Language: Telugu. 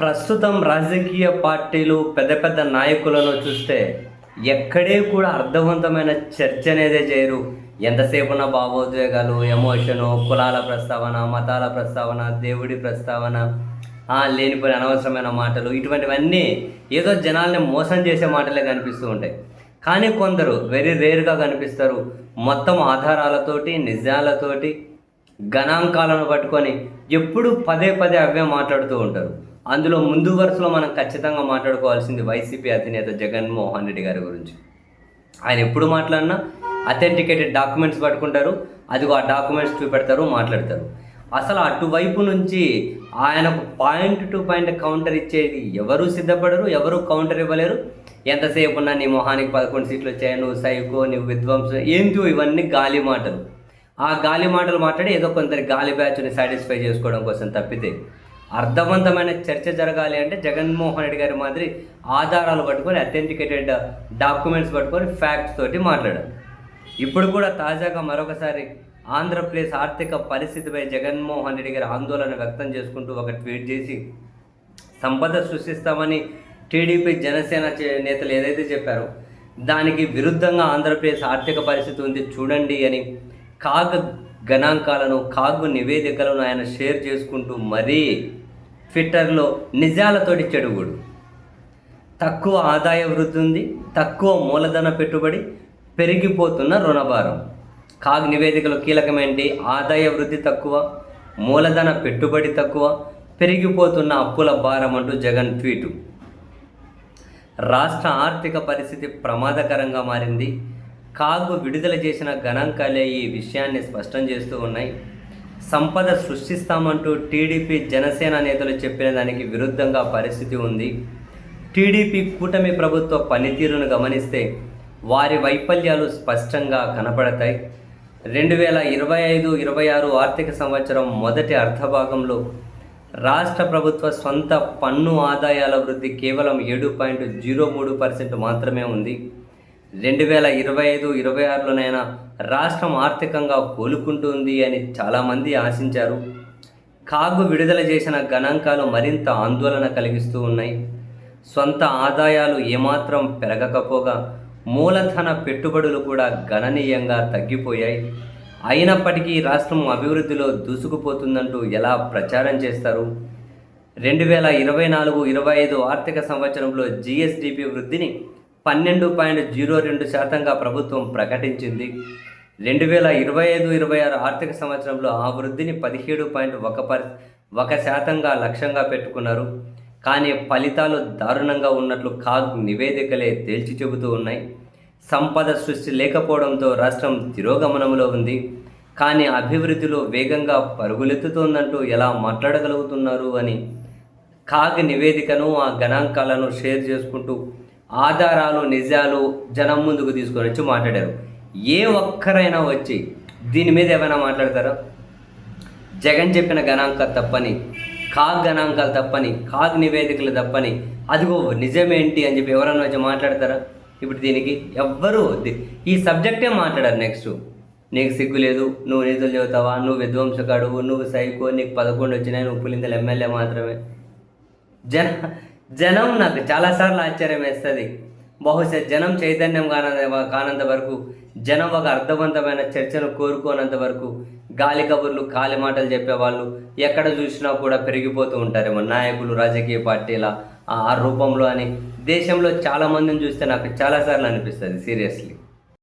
ప్రస్తుతం రాజకీయ పార్టీలు పెద్ద పెద్ద నాయకులను చూస్తే ఎక్కడే కూడా అర్థవంతమైన చర్చ అనేదే చేయరు. ఎంతసేపు ఉన్న భావోద్వేగాలు ఎమోషను కులాల ప్రస్తావన మతాల ప్రస్తావన దేవుడి ప్రస్తావన లేనిపోయిన అనవసరమైన మాటలు ఇటువంటివన్నీ ఏదో జనాల్ని మోసం చేసే మాటలే కనిపిస్తూ ఉంటాయి. కానీ కొందరు వెరీ రేర్గా కనిపిస్తారు. మొత్తం ఆధారాలతోటి నిజాలతోటి గణాంకాలను పట్టుకొని ఎప్పుడు పదే పదే అవే మాట్లాడుతూ ఉంటారు. అందులో ముందు వరుసలో మనం ఖచ్చితంగా మాట్లాడుకోవాల్సింది వైసీపీ అధినేత జగన్మోహన్ రెడ్డి గారి గురించి. ఆయన ఎప్పుడు మాట్లాడినా అథెంటికేటెడ్ డాక్యుమెంట్స్ పట్టుకుంటారు అదిగో ఆ డాక్యుమెంట్స్ చూపెడతారు మాట్లాడతారు. అసలు అటువైపు నుంచి ఆయనకు పాయింట్ టు పాయింట్ కౌంటర్ ఇచ్చేది ఎవరు సిద్ధపడరు ఎవరు కౌంటర్ ఇవ్వలేరు. ఎంతసేపు ఉన్నా నీ మొహానికి పదకొండు సీట్లు వచ్చాయి నువ్వు సైకో నువ్వు విధ్వంసం ఏంటో ఇవన్నీ గాలి మాటలు. ఆ గాలి మాటలు మాట్లాడి ఏదో కొందరి గాలి బ్యాచ్ని సాటిస్ఫై చేసుకోవడం కోసం తప్పితే అర్థవంతమైన చర్చ జరగాలి అంటే జగన్మోహన్ రెడ్డి గారి మాదిరి ఆధారాలు పట్టుకొని అథెంటికేటెడ్ డాక్యుమెంట్స్ పట్టుకొని ఫ్యాక్ట్స్ తోటి మాట్లాడాలి ఇప్పుడు కూడా తాజాగా మరొకసారి ఆంధ్రప్రదేశ్ ఆర్థిక పరిస్థితిపై జగన్మోహన్ రెడ్డి గారి ఆందోళన వ్యక్తం చేసుకుంటూ ఒక ట్వీట్ చేసి సంపద సృష్టిస్తామని టీడీపీ జనసేన నేతలు ఏదైతే చెప్పారో దానికి విరుద్ధంగా ఆంధ్రప్రదేశ్ ఆర్థిక పరిస్థితి ఉంది చూడండి అని కాగ్ గణాంకాలను కాగు నివేదికలను ఆయన షేర్ చేసుకుంటూ మరీ ట్విట్టర్లో నిజాలతోటి చెడుగుడు. తక్కువ ఆదాయ వృద్ధి ఉంది తక్కువ మూలధన పెట్టుబడి పెరిగిపోతున్న రుణభారం. కాగ్ నివేదికలు కీలకమేంటి? ఆదాయ వృద్ధి తక్కువ మూలధన పెట్టుబడి తక్కువ పెరిగిపోతున్న అప్పుల భారం అంటూ జగన్ ట్వీటు. రాష్ట్ర ఆర్థిక పరిస్థితి ప్రమాదకరంగా మారింది. కాగు విడుదల చేసిన గణాంకాలే ఈ విషయాన్ని స్పష్టం చేస్తూ ఉన్నాయి. సంపద సృష్టిస్తామంటూ టీడీపీ జనసేన నేతలు చెప్పిన దానికి విరుద్ధంగా పరిస్థితి ఉంది. టీడీపీ కూటమి ప్రభుత్వ పనితీరును గమనిస్తే వారి వైఫల్యాలు స్పష్టంగా కనపడతాయి. రెండు వేల ఇరవై ఐదు ఇరవై ఆరు ఆర్థిక సంవత్సరం మొదటి అర్ధభాగంలో రాష్ట్ర ప్రభుత్వ సొంత పన్ను ఆదాయాల వృద్ధి కేవలం ఏడు పాయింట్ జీరో మూడు పర్సెంట్ మాత్రమే ఉంది. రెండు వేల ఇరవై ఐదు ఇరవై ఆరులోనైనా రాష్ట్రం ఆర్థికంగా కోలుకుంటుంది అని చాలామంది ఆశించారు. కాగు విడుదల చేసిన గణాంకాలు మరింత ఆందోళన కలిగిస్తూ ఉన్నాయి. సొంత ఆదాయాలు ఏమాత్రం పెరగకపోగా మూలధన పెట్టుబడులు కూడా గణనీయంగా తగ్గిపోయాయి. అయినప్పటికీ రాష్ట్రం అభివృద్ధిలో దూసుకుపోతుందంటూ ఎలా ప్రచారం చేస్తారు? రెండు వేల ఇరవై నాలుగు ఇరవై ఐదు ఆర్థిక సంవత్సరంలో జిఎస్డిపి వృద్ధిని పన్నెండు పాయింట్ జీరో రెండు శాతంగా ప్రభుత్వం ప్రకటించింది. రెండు వేల ఇరవై ఐదు ఇరవై ఆరు ఆర్థిక సంవత్సరంలో ఆ వృద్ధిని పదిహేడు పాయింట్ ఒక పర్ ఒక శాతంగా లక్ష్యంగా పెట్టుకున్నారు. కానీ ఫలితాలు దారుణంగా ఉన్నట్లు కాగ్ నివేదికలే తేల్చి చెబుతూ ఉన్నాయి. సంపద సృష్టి లేకపోవడంతో రాష్ట్రం తిరోగమనంలో ఉంది. కానీ అభివృద్ధిలో వేగంగా పరుగులెత్తుతోందంటూ ఎలా మాట్లాడగలుగుతున్నారు అని కాగ్ నివేదికను ఆ గణాంకాలను షేర్ చేసుకుంటూ ఆధారాలు నిజాలు జనం ముందుకు తీసుకొని వచ్చి మాట్లాడారు. ఏ ఒక్కరైనా వచ్చి దీని మీద ఏమైనా మాట్లాడతారా? జగన్ చెప్పిన గణాంకాలు తప్పని కాగ్ గణాంకాలు తప్పని కాగ్ నివేదికలు తప్పని అదిగో నిజమేంటి అని చెప్పి ఎవరైనా వచ్చి మాట్లాడతారా? ఇప్పుడు దీనికి ఎవ్వరూ ఈ సబ్జెక్టే మాట్లాడారు నెక్స్ట్ నీకు సిగ్గు లేదు నువ్వు నిధులు చెబుతావా? నువ్వు విధ్వంసకాడు నువ్వు సైకో నీకు పదకొండు వచ్చినాయి నువ్వు పులిందలు ఎమ్మెల్యే మాత్రమే. జన జనం నాకు చాలాసార్లు ఆశ్చర్యం వేస్తుంది. బహుశా జనం చైతన్యం కానంత కానంత వరకు జనం ఒక అర్థవంతమైన చర్చను కోరుకోనంత వరకు గాలి కబుర్లు కాలి మాటలు చెప్పేవాళ్ళు ఎక్కడ చూసినా కూడా పెరిగిపోతూ ఉంటారేమో. నాయకులు రాజకీయ పార్టీల ఆ ఆ రూపంలో అని. దేశంలో చాలామందిని చూస్తే నాకు చాలాసార్లు అనిపిస్తుంది సీరియస్లీ.